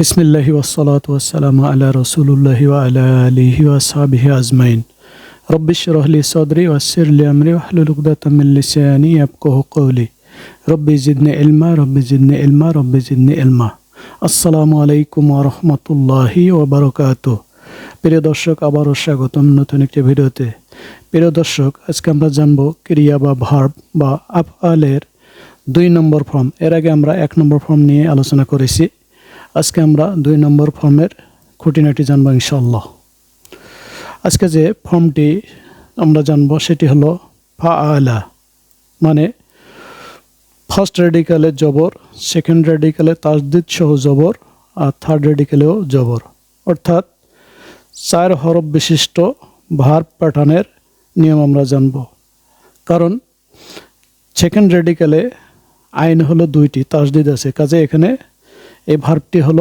বিসমিল্লাহি ওয়াসসালাতু ওয়াসসালামু আলা রাসূলিল্লাহি ওয়া আলা আলিহি ওয়া সাহবিহি আজমাইন রব্বিশ রহলি সদরি ওয়াসির লি আমরি ওয়াহলুল উকদাতাম মিন লিসানি ইয়াফকাহু কওলি রব্বি জিদনি ইলমা রব্বি জিদনি ইলমা রব্বি জিদনি ইলমা আসসালামু আলাইকুম ওয়া রাহমাতুল্লাহি ওয়া বারাকাতুহু প্রিয় দর্শক, আবারও স্বাগতম নতুন একটি ভিডিওতে। প্রিয় দর্শক, আজকে আমরা জানব ক্রিয়া বা ভার্ব বা আফআলের দুই নম্বর ফর্ম। এর আগে আমরা এক নম্বর ফর্ম নিয়ে আলোচনা করেছি। আজকে আমরা দুই নম্বর ফর্মের খুঁটিনাটি জানব ইনশাল্লাহ আজকে যে ফর্মটি আমরা জানব সেটি হলো ফা আলা মানে ফার্স্ট রেডিকালে জবর, সেকেন্ড রেডিকালে তাজদিদ সহ জবর, আর থার্ড রেডিকালেও জবর। অর্থাৎ চার হরফ বিশিষ্ট ভার প্যাটার্নের নিয়ম আমরা জানব। কারণ সেকেন্ড রেডিকালে আইন হলো দুইটি তাজদিদ আছে। কাজে এখানে এই ভার্বটি হল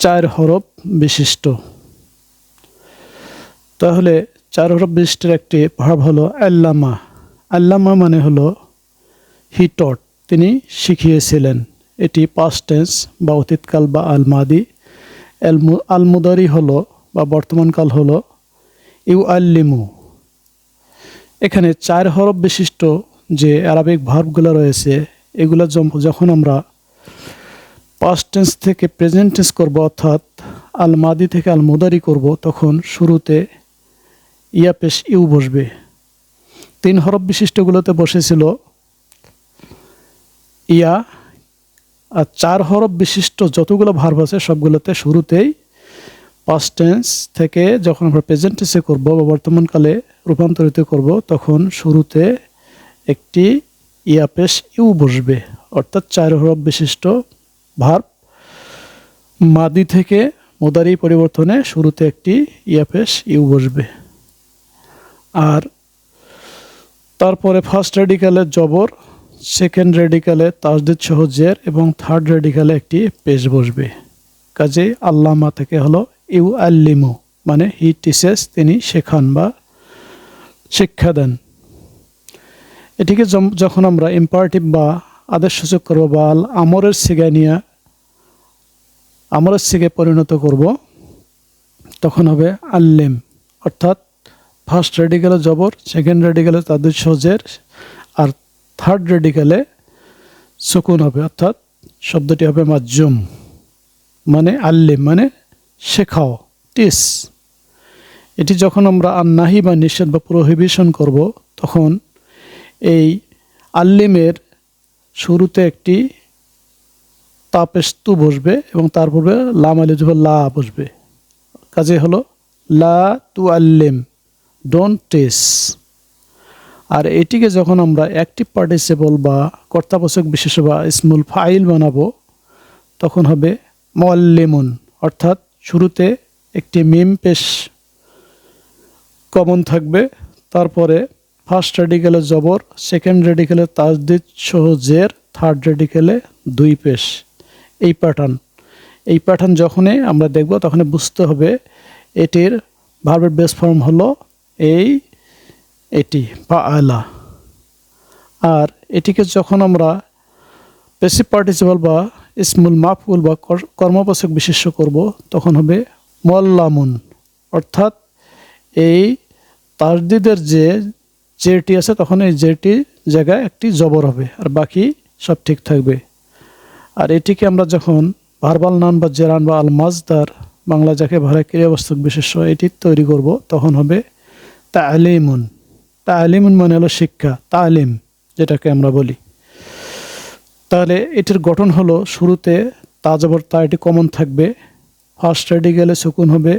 চার হরফ বিশিষ্ট। তাহলে চার হরফ বিশিষ্টের একটি ভার্ব হলো আল্লামা। আল্লামা মানে হলো হি টট তিনি শিখিয়েছিলেন। এটি পাস্ট টেন্স বা অতীতকাল বা আলমাদি। আলমুদারি হলো বা বর্তমানকাল হলো ইউ আল্লিমু এখানে চার হরফ বিশিষ্ট যে আরবিক ভার্বগুলো রয়েছে, এগুলো যখন আমরা পাস্ট টেন্স থেকে প্রেজেন্ট টেন্স করব, অর্থাৎ আলমাদি থেকে আলমুদারি করব, তখন শুরুতে ইয়া পেশ ইউ বসবে। তিন হরফ বিশিষ্টগুলোতে বসেছিল ইয়া, আর চার হরফ বিশিষ্ট যতগুলো ভার্ব আছে সবগুলোতে শুরুতেই পাস্ট টেন্স থেকে যখন আমরা প্রেজেন্ট টেন্সে করব বা বর্তমানকালে রূপান্তরিত করব, তখন শুরুতে একটি ইয়া পেশ ইউ বসবে। অর্থাৎ চার হরফ বিশিষ্ট ভার্ব মাদি থেকে মোদারি পরিবর্তনে শুরুতে একটি ইয়াপেশ ইউ বসবে। আর তারপরে ফার্স্ট রেডিকালে জবর সেকেন্ড রেডিকালে তাজদিদ সহজের এবং থার্ড রেডিকালে একটি পেশ বসবে। কাজে আল্লামা থেকে হলো ইউ আল্লিমু মানে হি টিসেস তিনি শেখান বা শিক্ষা দেন। এটিকে যখন আমরা ইম্পারেটিভ বা আদেশ সূচক করব বা আমরের সিগায় নিয়ে, আমরের সিগে পরিণত করব। তখন হবে আল্লিম, অর্থাৎ ফার্স্ট রেডিকালে জবর সেকেন্ড রেডিকালে তাদের সহজের আর থার্ড রেডিকালে সুকুন হবে, অর্থাৎ শব্দটি হবে মাজুম মানে আল্লিম মানে শেখাও, টিস। এটি যখন আমরা আন্নাহি বা নিষেধ বা প্রহিবিশন করব, তখন এই আল্লিমের শুরুতে একটি তাপেস্তু বসবে এবং তার পূর্বে লাম আলি লা বসবে। কাজে হলো লা তু আল্লিম ডোন্ট টেস আর এটিকে যখন আমরা অ্যাক্টিভ পার্টিসিপল বা কর্তাবাচক বিশেষ বা স্মুল ফাইল বানাবো, তখন হবে মোয়াল্লিমুন অর্থাৎ শুরুতে একটি মিম পেশ কমন থাকবে, তারপরে ফার্স্ট রেডিকেলে জবর সেকেন্ড রেডিকেলে তাজদিদ সহ জের থার্ড রেডিকেলে দুই পেশ। এই প্যাটার্ন এই প্যাটার্ন যখনই আমরা দেখব তখন বুঝতে হবে এটির ভার্বের বেস ফর্ম হলো এই, এটি বা আলা আর এটিকে যখন আমরা পেসিভ পার্টিসিপাল বা ইসমুল মাফুল বা কর্মবাচক বিশেষ্য করব, তখন হবে মোয়াল্লামুন। অর্থাৎ এই তাজদিদের যে জেটি আছে তখন এই জেটি জায়গায় একটি জবর হবে আর বাকি সব ঠিক থাকবে। আর এটিকে আমরা যখন ভারবাল নান বা জেরান বা আল মাজদার বাংলা যাকে ভাড়া ক্রিয়াবস্তক বিশেষ্য এটি তৈরি করব, তখন হবে তালিমুন। তালিমুন মানে হলো শিক্ষা, তালিম যেটাকে আমরা বলি। তাহলে এটির গঠন হলো শুরুতে তাজবর তা এটি কমন থাকবে। ফার্স্ট রেডিক্যালে সুকুন হবে।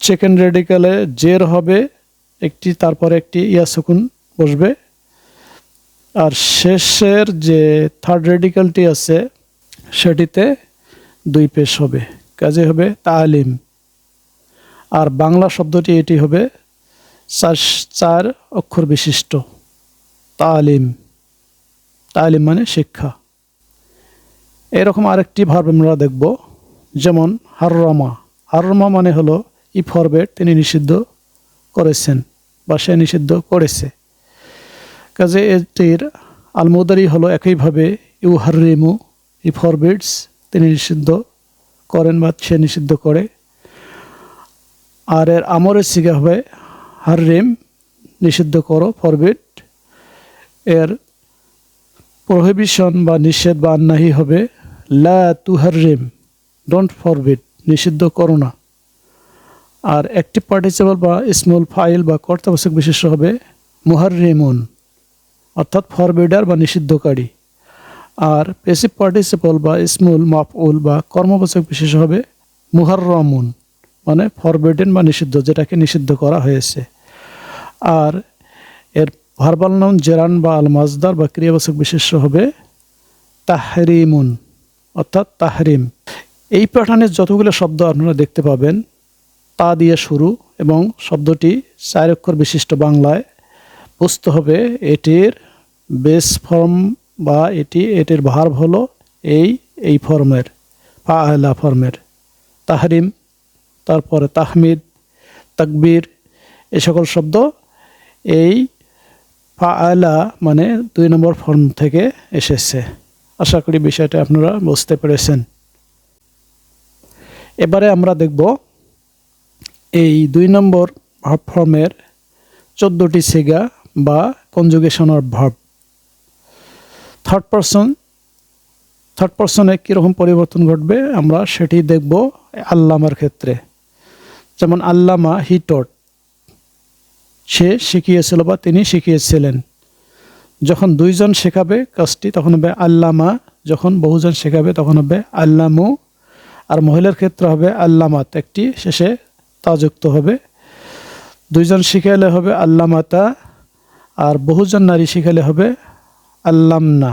সেকেন্ড রেডিক্যালে জের হবে। একটি, তারপরে একটি ইয়া সুকুন বসবে। আর শেষের যে থার্ড রেডিক্যালটি আছে, সেটিতে দুই পেশ হবে। কাজে হবে তালিম। আর বাংলা শব্দটি এটি হবে চার চার অক্ষর বিশিষ্ট। তালিম। তালিম মানে শিক্ষা। এরকম আরেকটি ভার্ব আমরা দেখব, যেমন হাররমা। হাররমা মানে হলো ই ফরবেট তিনি নিষিদ্ধ করেছেন বা সে নিষিদ্ধ করেছে। কাজে এটির আলমোদারি হলো একইভাবে ইউ হারিমু ই ফরবিডস তিনি নিষিদ্ধ করেন বা সে নিষিদ্ধ করে। আর এর আমরের সিগা হবে হাররিম, নিষিদ্ধ করো ফরবিড এর প্রহিবিশন বা নিষেধ বা আন্নাহি হবে লা তুহারিম ডোন্ট ফরবিড নিষিদ্ধ করো না। আর অ্যাক্টিভ পার্টিসিপাল বা স্মল ফাইল বা কর্তাবাচক বিশেষ হবে মুহারিমুন অর্থাৎ ফরবিডার বা নিষিদ্ধকারী। আর পেসিভ পার্টিসিপাল বা স্মল মাফউল বা কর্মবাচক বিশেষ হবে মুহাররমুন মানে ফরবিডেন বা নিষিদ্ধ, যেটাকে নিষিদ্ধ করা হয়েছে। আর এর ভার্বাল নাম জেরান বা আল মাজদার বা ক্রিয়াবাচক বিশেষ্য হবে তাহরিমুন, অর্থাৎ তাহরিম। এই প্যাটার্নের যতগুলো শব্দ আপনারা দেখতে পাবেন তা দিয়ে শুরু এবং শব্দটি চার অক্ষর বিশিষ্ট বাংলায় বুঝতে হবে এটির বেস ফর্ম বা এটি, এটির ভার্ব হলো এই এই ফর্মের ফাআলা ফর্মের। তাহরিম, তারপরে তাহমিদ, তাকবির, এ সকল শব্দ এই ফাআলা মানে দুই নম্বর ফর্ম থেকে এসেছে। আশা করি বিষয়টা আপনারা বুঝতে পেরেছেন। এবারে আমরা দেখব এই দুই নম্বর ভাব ফর্মের চোদ্দোটি সেগা বা conjugation of verb third person third পারসনে কীরকম পরিবর্তন ঘটবে? আমরা সেটি দেখব আল্লামার ক্ষেত্রে। যেমন আল্লামা হি টট সে শিখিয়েছিল বা তিনি শিখিয়েছিলেন। যখন দুইজন শেখাবে কাজটি, তখন হবে আল্লামা। যখন বহুজন শেখাবে, তখন হবে আল্লামু। আর মহিলার ক্ষেত্রে হবে আল্লামাত। একটি শেষে তা যুক্ত হবে। দুইজন শিখাইলে হবে আল্লামাতা আর বহুজন নারী শিখাইলে হবে আল্লামনা।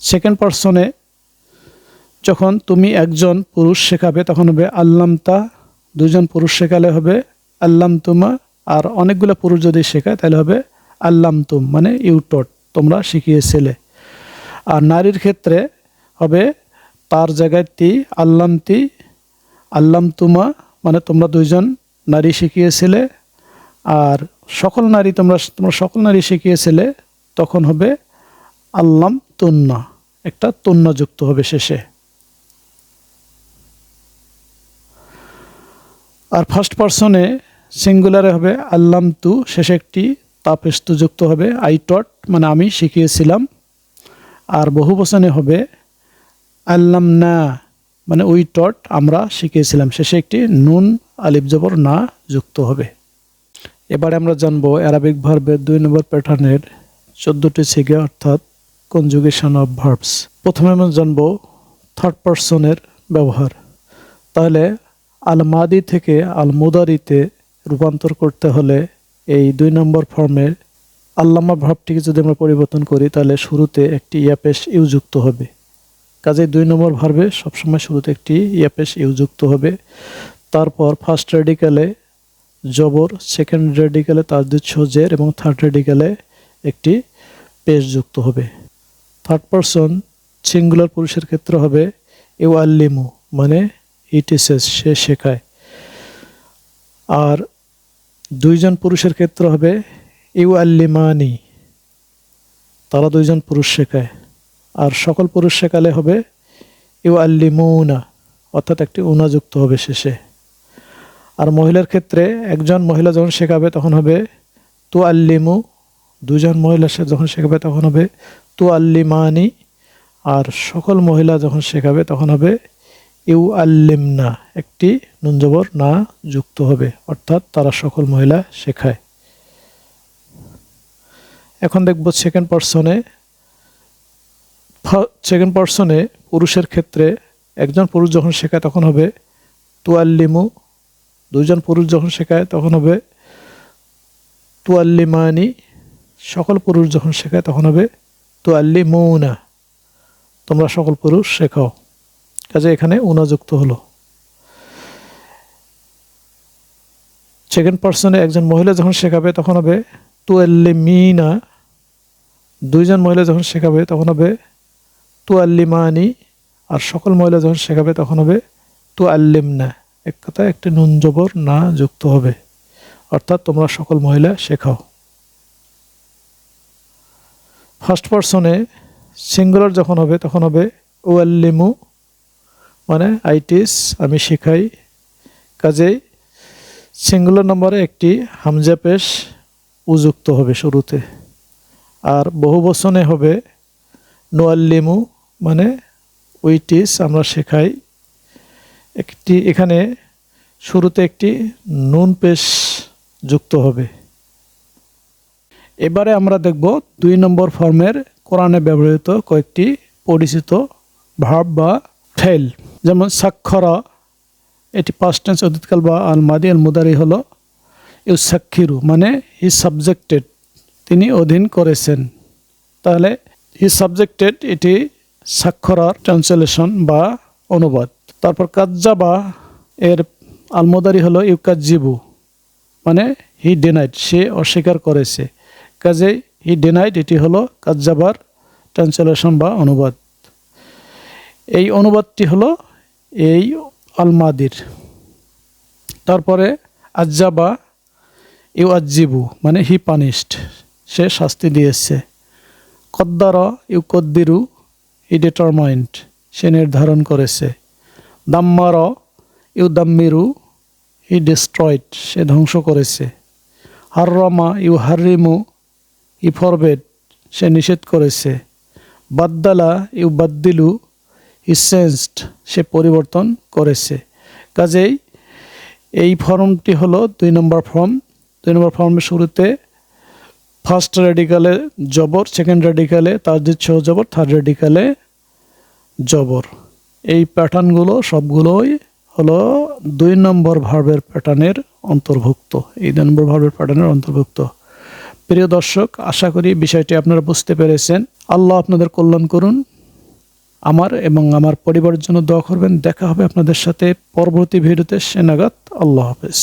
সেকেন্ড পার্সনে যখন তুমি একজন পুরুষ শেখাবে, তখন হবে আল্লামতা দুজন পুরুষ শেখালে হবে আল্লাম তুমা আর অনেকগুলো পুরুষ যদি শেখায়, তাহলে হবে আল্লাম তুম মানে ইউটট তোমরা শিখিয়েছিলে। আর নারীর ক্ষেত্রে হবে তার জায়গায় তি আল্লাম তি আল্লাম তুমা মানে তোমরা দুইজন নারী শিখিয়েছিলে, আর সকল নারী তোমরা তোমরা সকল নারী শিখিয়েছিলে, তখন হবে আল্লাম তুন্না একটা তুন্না যুক্ত হবে শেষে। আর ফার্স্ট পার্সনে সিঙ্গুলারে হবে আল্লাম তু শেষে একটি তাপেস্তু যুক্ত হবে আই টট মানে আমি শিখিয়েছিলাম। আর বহু বচনে হবে আল্লাম না মানে উই টট আমরা শিখিয়েছিলাম। শেষে একটি নুন আলিফ জবর না যুক্ত হবে। এবারে আমরা জানব অ্যারাবিক ভার্বের দুই নম্বর প্যাটার্নের চোদ্দোটি ছিগে অর্থাৎ কনজুগেশন অফ ভার্বস প্রথমে আমরা জানব থার্ড পার্সনের ব্যবহার। তাহলে আলমাদি থেকে আল মুদারিতে রূপান্তর করতে হলে এই দুই নম্বর ফর্মের আল্লামা ভাবটিকে যদি আমরা পরিবর্তন করি, তাহলে শুরুতে একটি ইয়াপেশ ইউ যুক্ত হবে। কাজে দুই নম্বর ভার্বে সবসময় শুরুতে একটি ইয়াপেশ ইউ যুক্ত হবে। তারপর ফার্স্ট রেডিক্যালে জবর, সেকেন্ড রেডিক্যালে তাজদিদ সজের এবং থার্ড রেডিক্যালে একটি পেশ যুক্ত হবে। থার্ড পারসন সিঙ্গুলার পুরুষের ক্ষেত্রে হবে ইউ আল্লিমু মানে ইটিসেস সে শেখায়। আর দুইজন পুরুষের ক্ষেত্রে হবে ইউ আল্লিমানি তারা দুইজন পুরুষ শেখায়। আর সকল পুরুষ শেখালে হবে ইউ আল্লিমুনা অর্থাৎ একটি উনা যুক্ত হবে শেষে। আর মহিলার ক্ষেত্রে একজন মহিলা যখন শেখাবে তখন হবে তু আল্লিমু দুজন মহিলা সে যখন শেখাবে তখন হবে তু আল্লিমানি আর সকল মহিলা যখন শেখাবে তখন হবে ইউ আল্লিমনা একটি নুনজবর না যুক্ত হবে, অর্থাৎ তারা সকল মহিলা শেখায়। এখন দেখব সেকেন্ড পার্সনে সেকেন্ড পার্সনে পুরুষের ক্ষেত্রে একজন পুরুষ যখন শেখায় তখন হবে তুয়াল্লিমু দুজন পুরুষ যখন শেখায় তখন হবে তুয়াল্লিমানি, সকল পুরুষ যখন শেখায় তখন হবে তুয়াল্লিমুনা। তোমরা সকল পুরুষ শেখাও। কাজে এখানে উনাযুক্ত হলো। সেকেন্ড পার্সনে একজন মহিলা যখন শেখাবে তখন হবে তুয়াল্লিমিনা, দুইজন মহিলা যখন শেখাবে তখন হবে তুয়াল্লিমানি আর সকল মহিলা যখন শেখাবে তখন হবে তু আল্লিম না এক কথায় একটি নুন জবর না যুক্ত হবে। অর্থাৎ তোমরা সকল মহিলা শেখাও। ফার্স্ট পার্সনে সিঙ্গুলার যখন হবে তখন হবে ও আল্লিমু মানে আইটিস আমি শেখাই। কাজেই সিঙ্গুলার নম্বরে একটি হামজা পেশ উযুক্ত হবে শুরুতে। আর বহু বচনে হবে নোয়াল্লিমু মানে উইটিস আমরা শেখাই। একটি এখানে শুরুতে একটি নুন পেশ যুক্ত হবে। এবারে আমরা দেখব দুই নম্বর ফর্মের কোরআনে ব্যবহৃত কয়েকটি পরিচিত ভাব বা ফেল। যেমন, সাক্ষরা, এটি পাস্ট টেন্স অতীতকাল বা আল মাদি আল মুদারি হলো ইউ সাক্ষিরু মানে হি সাবজেক্টেড, তিনি অধীন করেছেন। তাহলে হি সাবজেক্টেড এটি সাক্ষরার ট্রান্সলেশন বা অনুবাদ। তারপর কাজ্জাবা এর আলমোদারি হলো ইউকাজ্জিবু মানে হি ডেনাইট সে অস্বীকার করেছে। কাজে হি ডেনাইট এটি হলো কাজ্জাবার ট্রান্সলেশন বা অনুবাদ। এই অনুবাদটি হলো এই আলমাদির। তারপরে আজ্জাবা ইউ আজ্জিবু মানে হি পানিশড সে শাস্তি দিয়েছে। কদ্দার ইউ কদ্দিরু হি ডিটারমাইন্ড সে নির্ধারণ করেছে। দাম্মার ইউ দাম্মিরু ই ডিস্ট্রয়েড, সে ধ্বংস করেছে। হাররমা ইউ হারিমু ই ফরবেড, সে নিষেধ করেছে। বাদ্দালা ইউ বাদ্দিলু ই সেন্সড, সে পরিবর্তন করেছে। কাজেই এই ফর্মটি হলো দুই নম্বর ফর্ম। দুই নম্বর ফর্মের শুরুতে ফার্স্ট রেডিকালে জবর সেকেন্ড রেডিকালে তাজদিদ সহ জবর থার্ড রেডিকালে জবর। এই প্যাটার্নগুলো সবগুলোই হলো দুই নম্বর ভার্বের প্যাটার্নের অন্তর্ভুক্ত। এই দুই নম্বর ভার্বের প্যাটার্নের অন্তর্ভুক্ত। প্রিয় দর্শক, আশা করি বিষয়টি আপনারা বুঝতে পেরেছেন। আল্লাহ আপনাদের কল্যাণ করুন। আমার এবং আমার পরিবারের জন্য দোয়া করবেন। দেখা হবে আপনাদের সাথে পরবর্তী ভিডিওতে। সেনাগাত আল্লাহ হাফেজ।